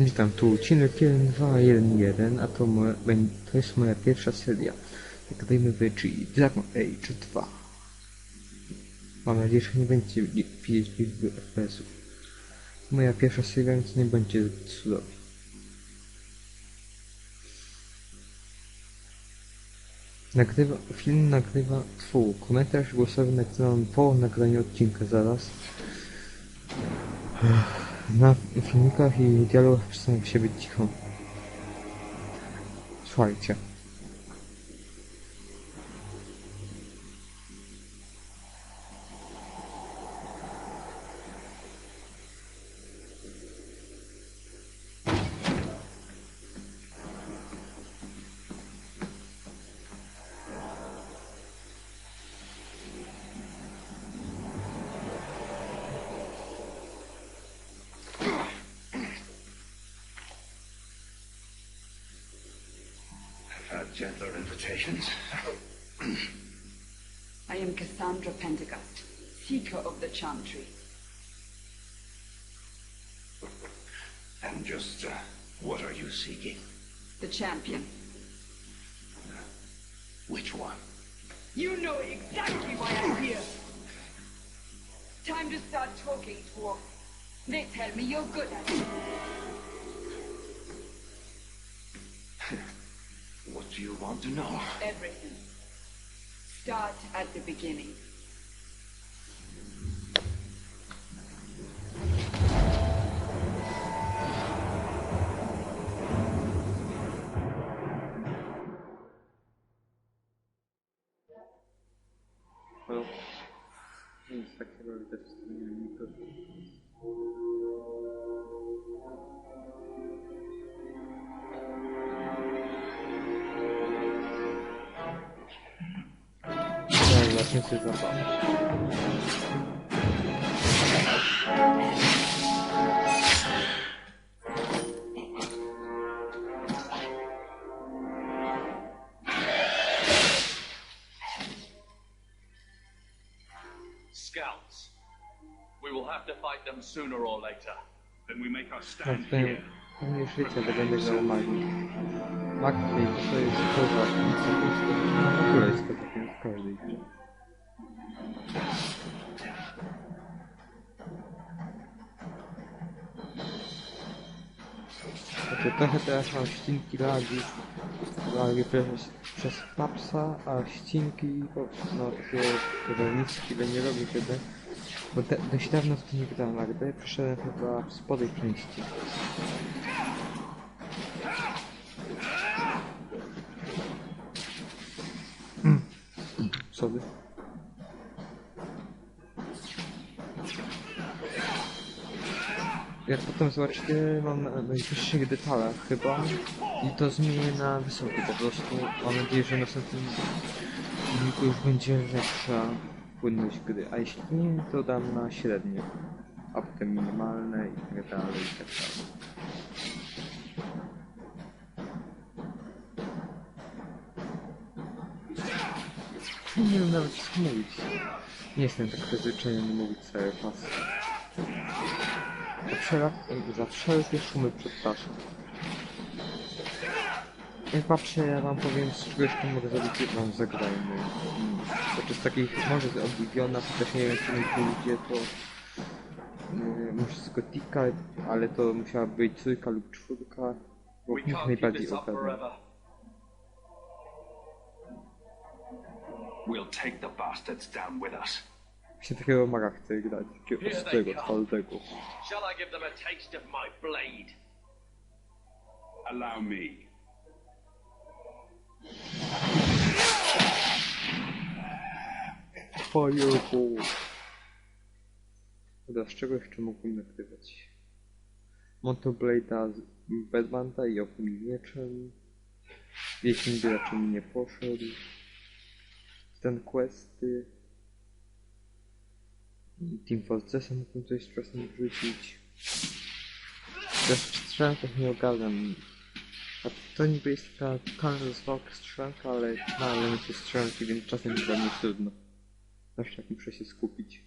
Witam, tu odcinek 1211, a to, moja, to jest moja pierwsza seria. Zagadajmy w czyli Dragon Age 2. Mam nadzieję, że nie będzie widzieć liczby FPS-ów. Moja pierwsza seria, więc nie będzie cudownie. Nagrywa, film nagrywa, tfu, komentarz głosowy nagrywam po nagraniu odcinka zaraz. Na filmikach i dialogach przestaję się być cicho. Słuchajcie. Gentler invitations. I am Cassandra Pendergast, Seeker of the Charm Tree. And just, uh, what are you seeking? The champion. Which one? You know exactly why I'm here. Time to start talking, dwarf. They tell me you're good at it. Do you want to know? Everything. Start at the beginning. Właśnie coś zabawa. Scouts. We will have to fight them sooner or later. Then we make our stand here. pewnie życie, to będę grał magii. Magii to jest koza, no w ogóle jest koza w każdej grze. Znaczy, trochę teraz mam ścinki lagi, lagi przez, przez papsa, a ścinki, no takie, które nic chwilę nie robi kiedy, bo te, dość dawno w to nie grałem, a gdy przeszedłem chyba w spodej części. Sorry. Jak potem zobaczycie, mam na najwyższych chyba i to zmienię na wysoki po prostu. Mam nadzieję, że w następnym filmiku już będzie lepsza płynność gry, a jeśli nie, to dam na średnie, a potem minimalne i tak dalej, i tak dalej. Nie wiem nawet co mówić. Nie jestem tak przyzwyczajony mówić cały czas. Za, wszelkie szumy przepraszam. Jak patrzę, ja wam powiem, z czegoś to mogę zrobić wam zagrajmy. Znaczy z takich, może z Obliviona, chociaż nie wiem, czy mi pójdzie, to... Yy, może z Gotika, ale to musiała być trójka lub czwórka, bo keep najbardziej forever. We'll take the bastards down with us. Się takiego maga chcę grać, takiego ostrego, twardego. Shall I give them a taste of my blade? Allow me. Fireball. Dobra, z czego jeszcze mógłbym nagrywać? Motoblade'a z Bedmanta i okumi mieczem. Wiedźmin by raczej mi nie poszedł. Ten questy. Team Fortressa mógłbym coś wcześniej wrzucić. Też strzelankach nie ogarniam. A to niby jest taka totalna zostawka strzelanka, ale ma elementy strzelanki, więc czasem jest dla mnie trudno. Zawsze tak muszę się skupić.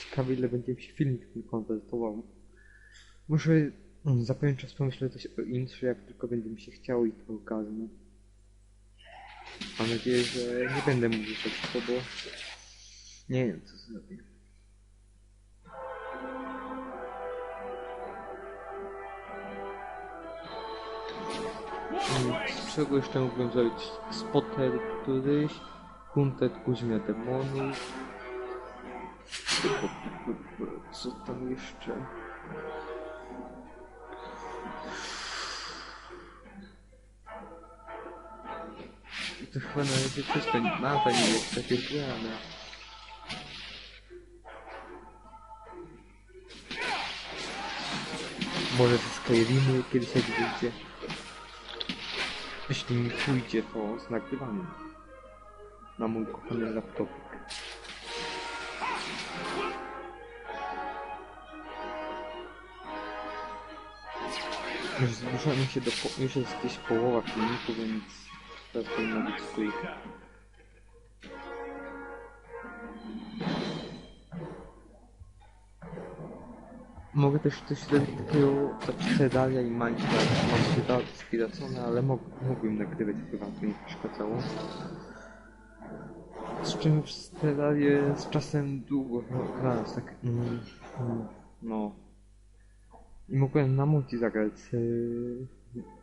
Ciekawe ile będzie mi się filmik konwertował. Może mm, za pewien czas pomyślę coś o intrze, jak tylko będzie mi się chciało i to ogarnę. Mam nadzieję, że nie będę mówił tak bo nie wiem co zrobię. Mm, Z czego jeszcze mógłbym zrobić? Spotter któryś, Kuntet Kuźnia Demonów. Co tam jeszcze? To chyba na razie wszystko. Mam fajnie jest takie ale... Może ze Skyrimu kiedyś jak wyjdzie. Jeśli mi pójdzie, to z nagrywaniem. Na mój kochany laptopik. Już zbliżamy się do... Już jest gdzieś połowa filmiku, więc... Teraz powinno być swój. Mogę też coś zrobić takiego, Cedalia i Minecraft. Mam się dać spiracone, ale mog mógłbym nagrywać, chyba to nie przeszkadzało. Z czym przez Cedalię z czasem długo grałem, tak... Mm, mm, no... I mogłem na multi zagrać z y,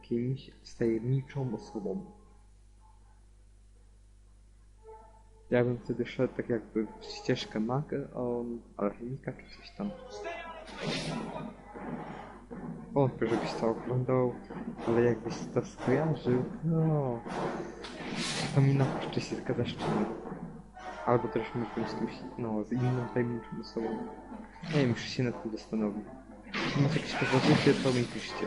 kimś, z tajemniczą osobą. Ja bym wtedy szedł tak jakby w ścieżkę maga, a on alchemika czy coś tam. Wątpię, żebyś to oglądał, ale jakbyś to skojarzył, no... To mi napiszcie się zgadzasz czy nie. Albo też mógłbym z kimś, no, z inną tajemniczą osobą. Nie wiem, muszę się nad tym zastanowić. Macie jakieś propozycje, to mi piszcie.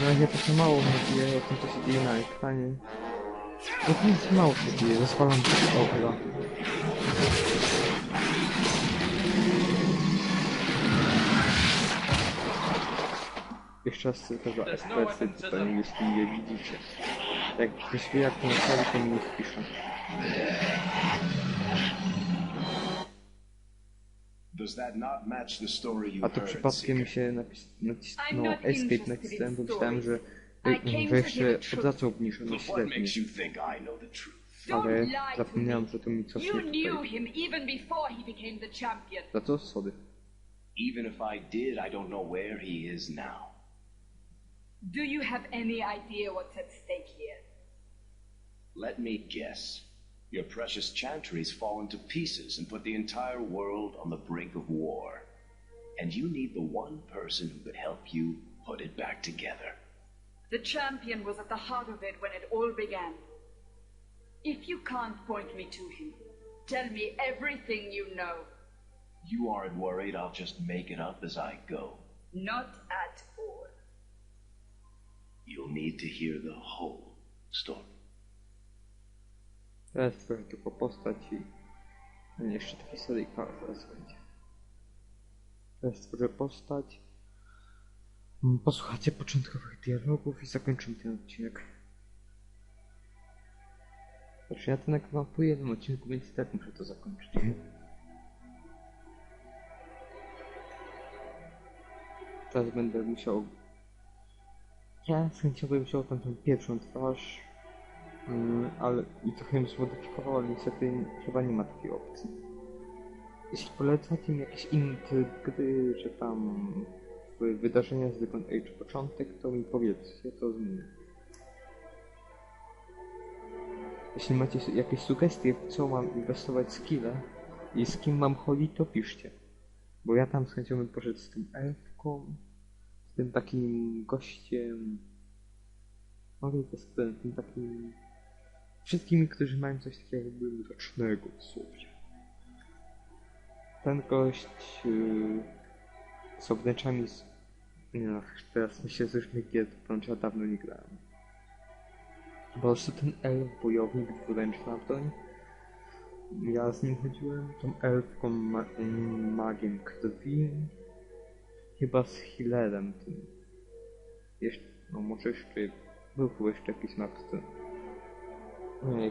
Na razie trochę mało mówię o tym, co się dzieje na ekranie. No to nic mało się dzieje, rozwalam tego ogla. Jeszcze raz tylko za FPS-y tutaj, jeśli je widzicie. Jak ktoś wie jak to naprawić, to mi niech pisze. A to heard, przypadkiem się nacis... No, not escape nacisnąłem, bo myślałem, że, came że to jeszcze the truth? Don't Ale lie to zapomniałem, me. że to mi cofnie You knew tutaj. him even before he became the champion. Za to schody. Even if I did, I don't know where he is now. Do you have any idea what's at stake here? Let me guess. Your precious chantry's fallen to pieces and put the entire world on the brink of war. And you need the one person who could help you put it back together. The champion was at the heart of it when it all began. If you can't point me to him, tell me everything you know. You aren't worried I'll just make it up as I go. Not at all. You'll need to hear the whole story. Teraz trochę tylko postać i... Jeszcze taki seryjka zaraz będzie. Teraz stworzę postać. Mm, Posłuchacie początkowych dialogów i zakończymy ten odcinek. Znaczy ja to nagrywam po jednym odcinku, więc i tak muszę to zakończyć. Teraz będę musiał... Ja z chęcią bym wziął tam tą pierwszą twarz, Mm, ale i trochę ją zmodyfikował, ale niestety chyba nie ma takiej opcji. Jeśli polecacie mi jakieś inne gry, że tam wydarzenia z Dragon Age początek, to mi powiedzcie, to zmienię. Jeśli macie jakieś sugestie, w co mam inwestować skille i z kim mam chodzić, to piszcie. Bo ja tam z chęcią bym poszedł z tym elfką, z tym takim gościem, Mogę to z tym takim... Wszystkimi, którzy mają coś takiego jakby mrocznego w sobie. Ten gość yy, z ogneczami z... No, teraz że już mnie gier, ja dawno nie grałem. Po prostu ten elf bojownik, dwuręczna broń. Ja z nim chodziłem, tą elfką ma magiem krwi. Chyba z healerem tym. Jeszcze, no może jeszcze był jeszcze jakiś napis. Nie wiem,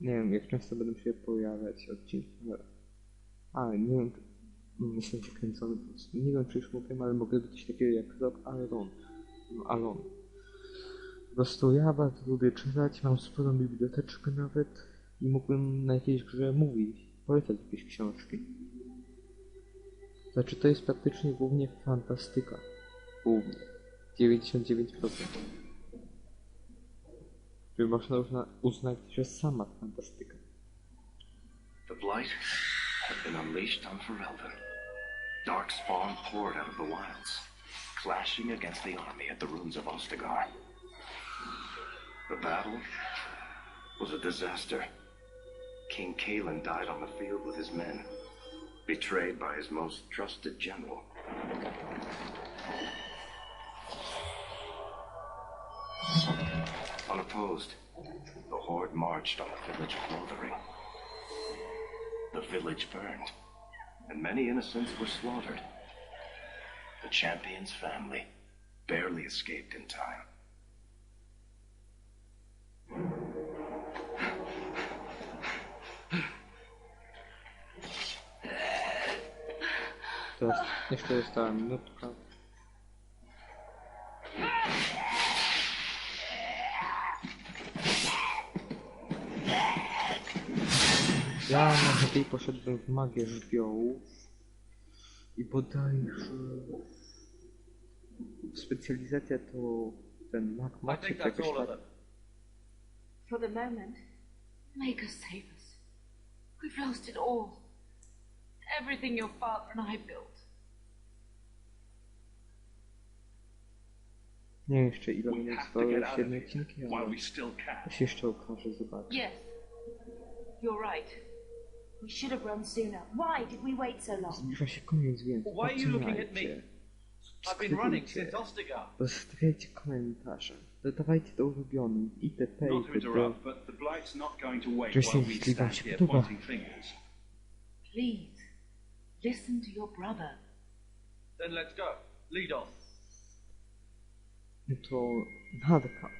Nie wiem, jak często będą się pojawiać odcinki, ale... ale nie wiem, nie jestem zakręcony, nie wiem czy już mówię, ale mogę być takiego jak Rob Alon. No, Alon. Po prostu ja bardzo lubię czytać, mam sporą biblioteczkę nawet i mógłbym na jakiejś grze mówić, polecać jakieś książki. Znaczy to jest praktycznie głównie fantastyka. Głównie. 99%. Czy można uzna uznać, że sama fantastyka. The Blight had been unleashed on Ferelden. Darkspawn poured out of the wilds, clashing against the army at the ruins of Ostagar. The battle was a disaster. King Kalen died on the field with his men, betrayed by his most trusted general. Unopposed, the horde marched on the village of Lothering. The village burned, and many innocents were slaughtered. The champion's family barely escaped in time. Teraz jeszcze została minutka. Ja najchętniej poszedłbym w magię żywiołów i bodajże specjalizacja to ten mag I macie think czy that's jakoś all of tak. them. For the moment, make us save us. We've lost it all. Everything your father and I built. Nie wiem jeszcze ile We minut have to trwały get out of jedne here odcinki, while ale we still can. to się jeszcze okaże, zobaczę. Yes, you're right. We should have run sooner. Why did we wait so long? Zbliża się koniec, więc Why are you looking at me? I've been running since Ostagar. Zostawiajcie komentarze, dodawajcie do ulubionych itp. Not to itd. interrupt, but the Blight's not going to wait Just while we jeśli wam stand się here podoba. pointing fingers. Please, listen to your brother. Then let's go. Lead on. No to nadka.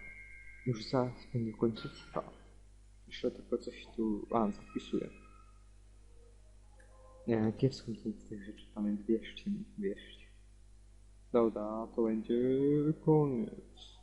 Już zaraz będzie końcówka. Jeszcze tylko coś tu... A, zapisuję. Nie, kiepsko mi to z tych rzeczy pamięć, wierzcie mi, wierzcie. Dobra, to będzie koniec.